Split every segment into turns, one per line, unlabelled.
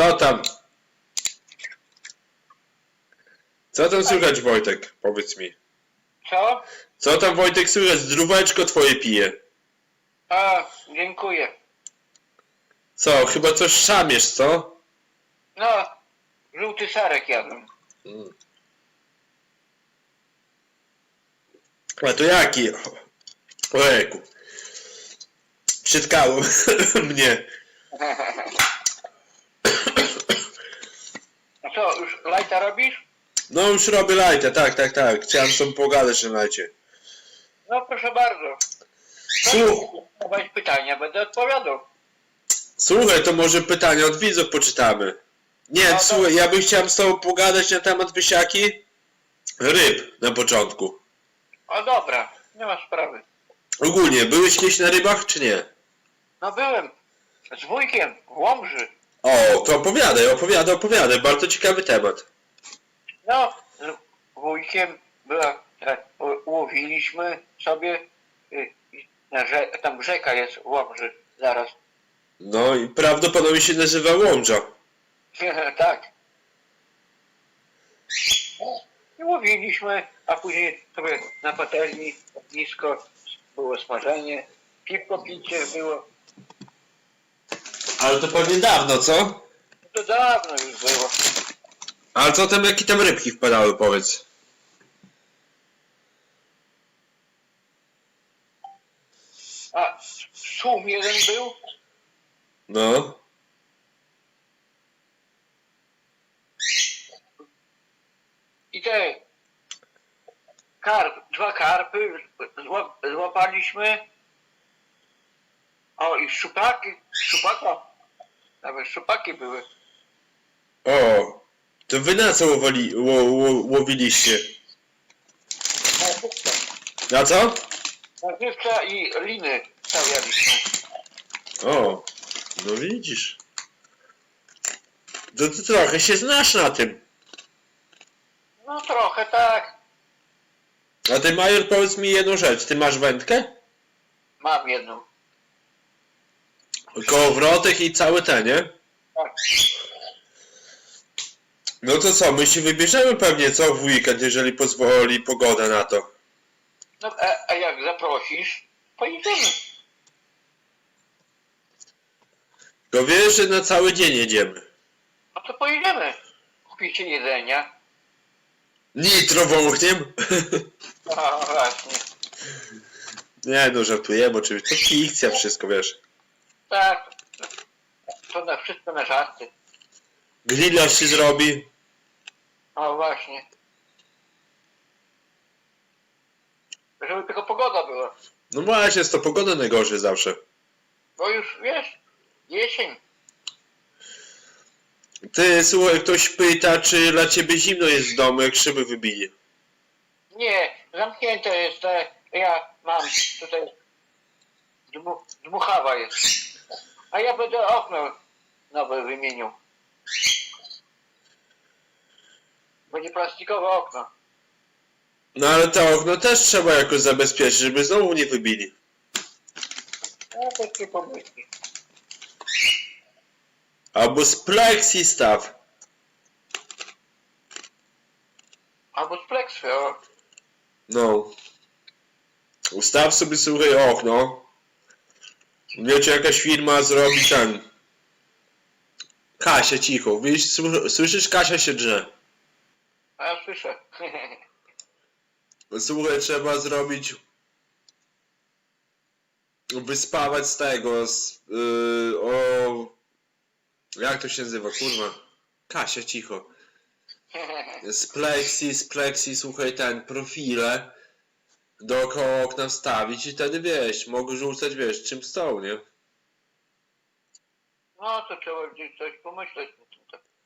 Co tam? Co tam słychać, Wojtek? Powiedz mi.
Co?
Co tam, Wojtek, słychać? Zdróweczko twoje pije.
A, dziękuję.
Co, chyba coś szamiesz, co?
No, żółty sarek jadłem.
Mm. A to jaki? Ojejku. Przytkało mnie.
A co, już lajta robisz?
No już robię lajtę, tak, tak, tak. Chciałem sobie pogadać na lajcie.
No proszę bardzo.
Słuch,
Zadać pytania, będę odpowiadał.
słuchaj, to może pytania od widzów poczytamy. Nie,
No,
słuchaj, ja bym chciał z tobą pogadać na temat wysiaki ryb na początku.
O dobra, nie ma sprawy.
Ogólnie, byłeś kiedyś na rybach, czy nie?
No byłem z wujkiem w Łomży.
O, to opowiadaj, opowiadaj, opowiadaj, bardzo ciekawy temat.
No, z wujkiem była, tak, ł- łowiliśmy sobie, y, i na rze, tam rzeka jest Łomży, zaraz.
No i prawdopodobnie się nazywa Łomża.
tak. I łowiliśmy, a później sobie na patelni blisko było smażenie, piwko picie było.
Ale to pewnie dawno, co?
To dawno już było.
Ale co tam, jakie tam rybki wpadały, powiedz?
A szum jeden był,
No.
I te karp, dwa karpy zła, złapaliśmy. O i szczupaki, szczupaka. Nawet szczupaki były.
O, to wy na co łowali, ło, ło, łowiliście?
Na żywca.
Na co?
Na żywca i liny stawialiśmy.
O, no widzisz. To ty trochę się znasz na tym.
No trochę tak.
A ty, Major, powiedz mi jedną rzecz. Ty masz wędkę?
Mam jedną.
Kołowrotek i całe te, nie?
Tak.
No to co, my się wybierzemy pewnie, co, w weekend, jeżeli pozwoli pogoda na to.
No a, a jak zaprosisz, pojedziemy.
To wiesz, że na cały dzień jedziemy.
No to pojedziemy. Kupicie jedzenia.
Nitro wąchniem?
A właśnie.
Nie no, żartujemy oczywiście. To fikcja wszystko, wiesz.
Tak. To na wszystko na żarty.
Grilla się zrobi.
O właśnie. Żeby tylko pogoda była.
No właśnie, jest to pogoda najgorzej zawsze.
Bo już wiesz, jesień.
Ty, słuchaj, ktoś pyta, czy dla ciebie zimno jest w domu, jak szyby wybili.
Nie, zamknięte jest te. Ja mam tutaj. Dmu, dmuchawa jest. A ja będę okno nowe wymienił. Będzie plastikowe okno.
No ale to okno też trzeba jakoś zabezpieczyć, żeby znowu nie wybili.
No takie pomysły.
Albo z plexi staw.
Albo z pleksy, o.
No. Ustaw sobie, słuchaj, okno. Wiecie, jakaś firma zrobi ten... Kasia, cicho. Wiesz, sły- słyszysz? Kasia się drze.
A ja słyszę.
Słuchaj, trzeba zrobić... Wyspawać z tego, z... Yy, o... Jak to się nazywa, kurwa? Kasia, cicho. Z plexi, z plexi, słuchaj, ten, profile dookoła okna wstawić i wtedy, wiesz, mogę rzucać, wiesz, czym stoł, nie?
No to trzeba gdzieś coś pomyśleć.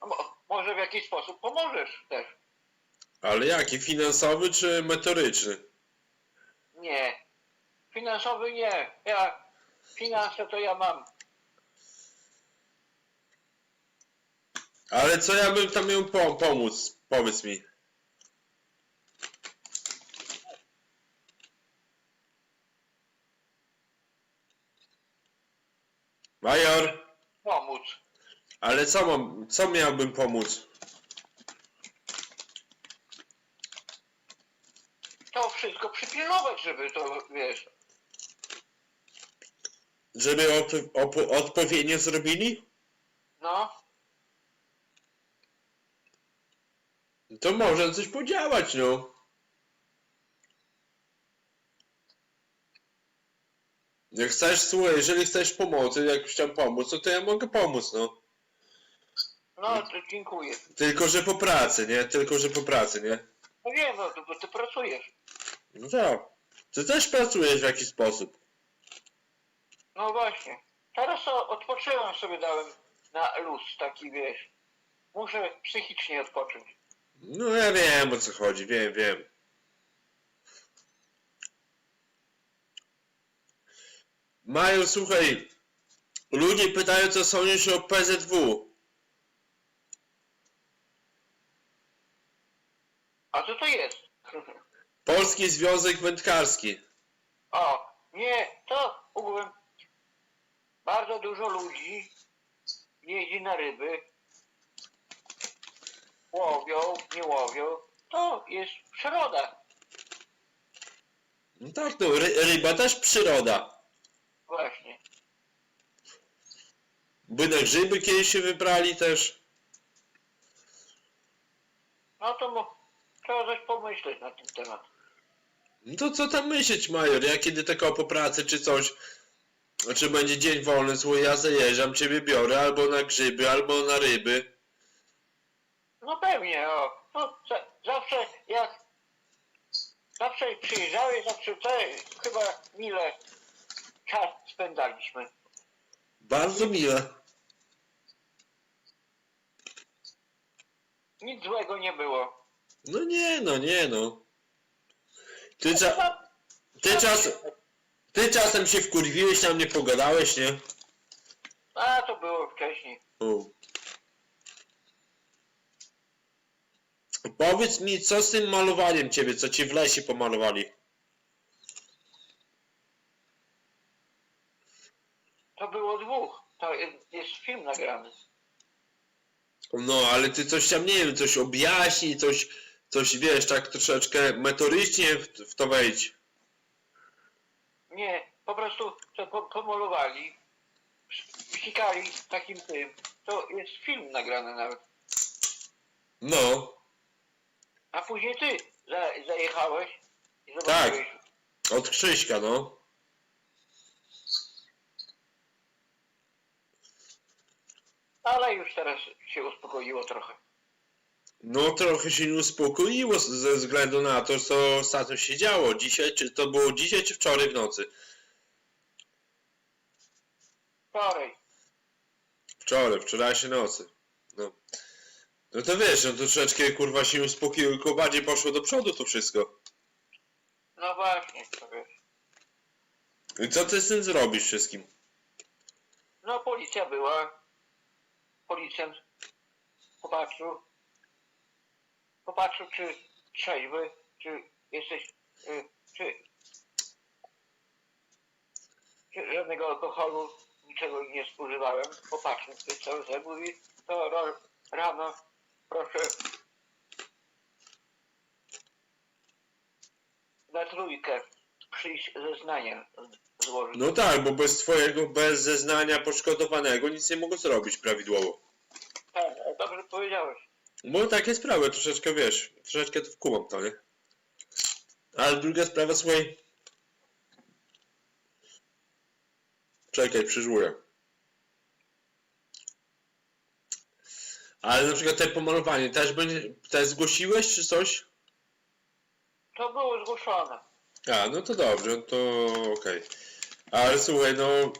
No, mo- może w jakiś sposób pomożesz też.
Ale jaki, finansowy czy metoryczny?
Nie. Finansowy nie. Ja finanse to ja mam.
Ale co ja bym tam miał pom- pomóc? Powiedz mi. Major,
Pomóc.
ale co mam, co miałbym pomóc?
To wszystko przypilnować, żeby to, wiesz,
Żeby op- op- odpowiednio zrobili?
no,
To może coś podziałać, no. Jak chcesz, słuchaj, jeżeli chcesz pomocy, jak chciałem pomóc, to, to ja mogę pomóc, no.
no, to dziękuję.
Tylko, że po pracy, nie? Tylko, że po pracy, nie?
No wiem, no, bo ty pracujesz.
No tak. Ty też pracujesz w jakiś sposób.
No właśnie. Teraz to odpocząłem sobie dałem na luz taki, wiesz. Muszę psychicznie odpocząć.
No ja wiem o co chodzi, wiem, wiem. Mają, słuchaj, ludzie pytają co sądzisz o PZW.
A co to jest?
Polski Związek Wędkarski.
o, nie, to ogółem bardzo dużo ludzi jeździ na ryby. Łowią, nie łowią. To jest przyroda.
No tak, no, ry ryba też przyroda.
Właśnie.
By na grzyby kiedyś się wybrali też.
No to mo- trzeba coś pomyśleć na ten temat.
No to co tam myśleć, Major? Ja kiedy tylko po pracy czy coś, czy będzie dzień wolny, słuchaj, ja zajeżdżam, ciebie biorę albo na grzyby, albo na ryby.
No pewnie, o. No, za, zawsze jak zawsze przyjeżdżałeś, zawsze to chyba mile czas spędzaliśmy.
Bardzo miłe.
Nic złego nie było.
No nie, no nie, no. Ty, cza ty, czas ty czasem się wkurwiłeś, na mnie pogadałeś, nie?
A to było wcześniej.
O. Powiedz mi, co z tym malowaniem ciebie, co ci w lesie pomalowali?
To było dwóch. To jest, film nagrany.
No, ale ty coś tam, nie wiem, coś objaśnij, coś, coś wiesz, tak troszeczkę metodycznie w, w to wejdź.
Nie, po prostu to po, pomalowali, psikali takim tym. To jest film nagrany nawet.
No,
A później ty za, zajechałeś i
Tak.
zobaczyłeś.
od Krzyśka, no.
Ale już teraz się uspokoiło trochę.
No, trochę się nie uspokoiło ze względu na to, co ostatnio się działo. Dzisiaj, czy to było dzisiaj, czy wczoraj w nocy?
Wczoraj.
Wczoraj, wczorajszej nocy. No. No to wiesz, no to troszeczkę kurwa się uspokoiło, tylko bardziej poszło do przodu to wszystko.
No właśnie, to wiesz.
I co ty z tym zrobisz wszystkim?
No policja była. Policjant popatrzył. Popatrzył, czy trzeźwy, czy jesteś, y, czy, czy żadnego alkoholu, niczego nie spożywałem. Popatrzył, cały czas mówi, to rano proszę na trójkę przyjść zeznanie z- złożyć.
No tak, bo bez twojego, bez zeznania poszkodowanego nic nie mogą zrobić prawidłowo.
Dobrze powiedziałeś.
Bo takie sprawy troszeczkę wiesz, troszeczkę to wkumam to, nie? Ale druga sprawa, słuchaj. Czekaj, przyżuję. Ale na przykład te pomalowanie też będzie, też zgłosiłeś czy coś?
To było zgłoszone.
A, no to dobrze, to okej. Ale słuchaj, no.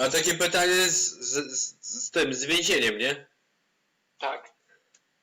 A takie pytanie z, z, z tym, z więzieniem, nie?
Tak.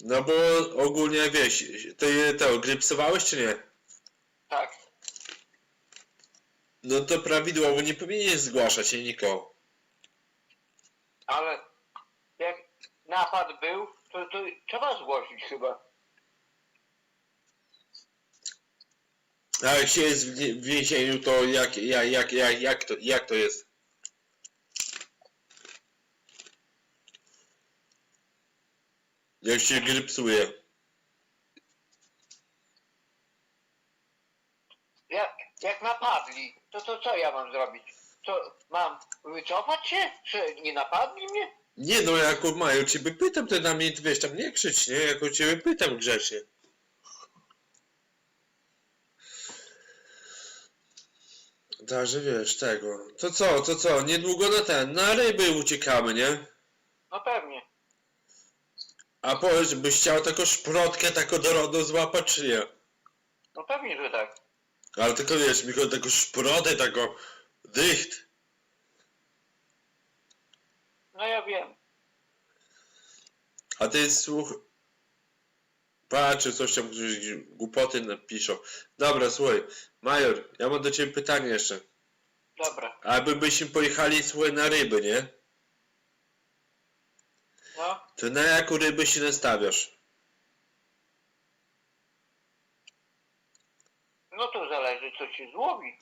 No bo ogólnie wiesz, ty to grypsowałeś czy nie?
Tak.
No to prawidłowo nie powinieneś zgłaszać się nikogo.
Ale jak napad był, to, to trzeba zgłosić chyba.
A jak się jest w w więzieniu, to jak, jak, jak, jak, jak, to, jak to jest? Jak się gry psuje.
Jak, jak napadli, to, to co ja mam zrobić? To mam wycofać się? Czy nie napadli mnie?
Nie no, jako Majo ciebie pytam, ty na mnie, wiesz, tam nie krzycz, nie? Jako ciebie pytam grzecznie. Także wiesz, tego. To co, to co, niedługo na ten, na ryby uciekamy, nie?
No pewnie.
A powiedz, byś chciał taką szprotkę, taką dorodną złapać, czy nie?
No pewnie, że tak.
Ale tylko wiesz, mi chodzi o taką szprotę, taką dycht.
No ja wiem.
A ty słuch... Patrzę, coś tam gdzieś głupoty napiszą. Dobra, słuchaj, Major, ja mam do ciebie pytanie jeszcze.
Dobra.
Aby byśmy pojechali, słuchaj, na ryby, nie?
No.
To na jaką rybę się nastawiasz?
No to zależy co się złowi.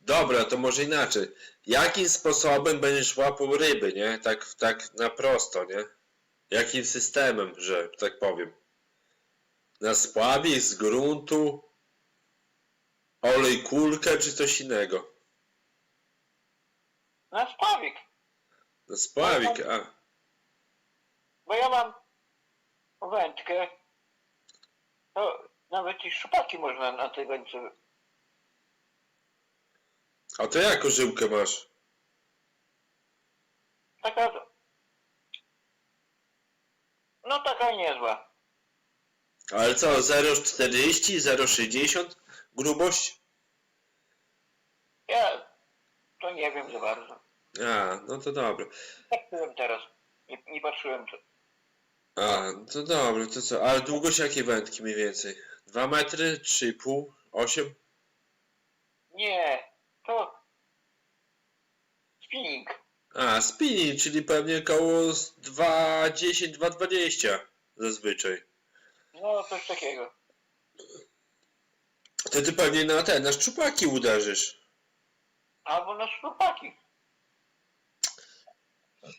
Dobra, to może inaczej. Jakim sposobem będziesz łapał ryby, nie? Tak, tak na prosto, nie? Jakim systemem, że tak powiem? Na spławie, z gruntu, olej kulkę czy coś innego?
Na spławik.
Na spławik, a.
Bo ja mam wędkę. To nawet i szupaki można na tej wędce.
A to jaką żyłkę masz?
Taka. No taka niezła.
Ale co, 0,40, 0,60 grubość?
Ja to nie wiem za bardzo.
A, no to dobra.
Tak byłem teraz. Nie, nie patrzyłem co.
A, to dobra, to co? Ale długość jakiej wędki mniej więcej? 2 metry, 3,5, 8?
Nie, to spinning.
A, spinning, czyli pewnie koło z 2,10, 2,20 zazwyczaj.
No coś takiego.
To ty pewnie na te, na szczupaki uderzysz.
Albo na szlupaki.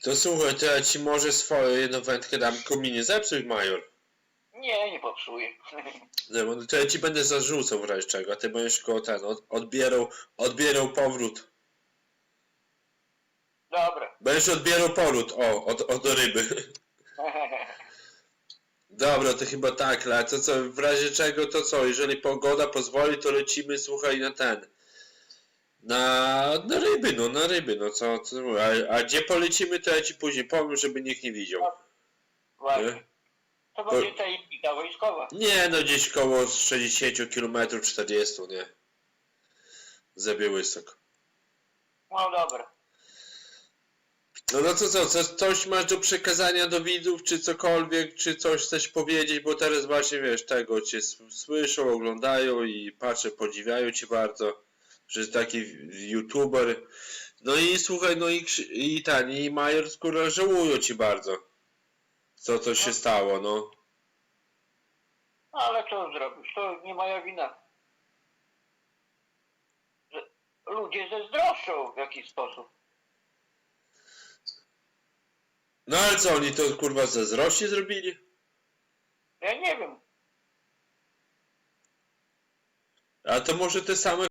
To słuchaj, to ja ci może swoją jedną wędkę dam, tylko mi nie zepsuj, major.
Nie, nie popsuję.
Nie, bo to ja ci będę zarzucał w razie czego, a ty będziesz tylko ten, od, odbierał, odbierał powrót.
Dobra.
Będziesz odbierał powrót, o, od, od ryby. Dobra, to chyba tak, ale to co, w razie czego to co, jeżeli pogoda pozwoli, to lecimy, słuchaj, na ten. Na, na ryby, no, na ryby, no co, co a, a gdzie polecimy, to ja ci później powiem, żeby nikt nie widział.
Właśnie. To będzie ta imita wojskowa.
Nie, no gdzieś koło 60 km, 40, nie? Za Białystok.
No dobra.
No no to co, co, coś masz do przekazania do widzów, czy cokolwiek, czy coś chcesz powiedzieć, bo teraz właśnie, wiesz, tego cię s- słyszą, oglądają i patrzę, podziwiają cię bardzo, że taki youtuber. No i słuchaj, no i, i ten, i Major skóra żałują ci bardzo, co to się stało, no.
No ale co zrobisz? To nie moja wina. Ludzie zazdroszczą w jakiś sposób.
No ale co, oni to kurwa zazdrości zrobili?
Ja nie wiem.
A to może te same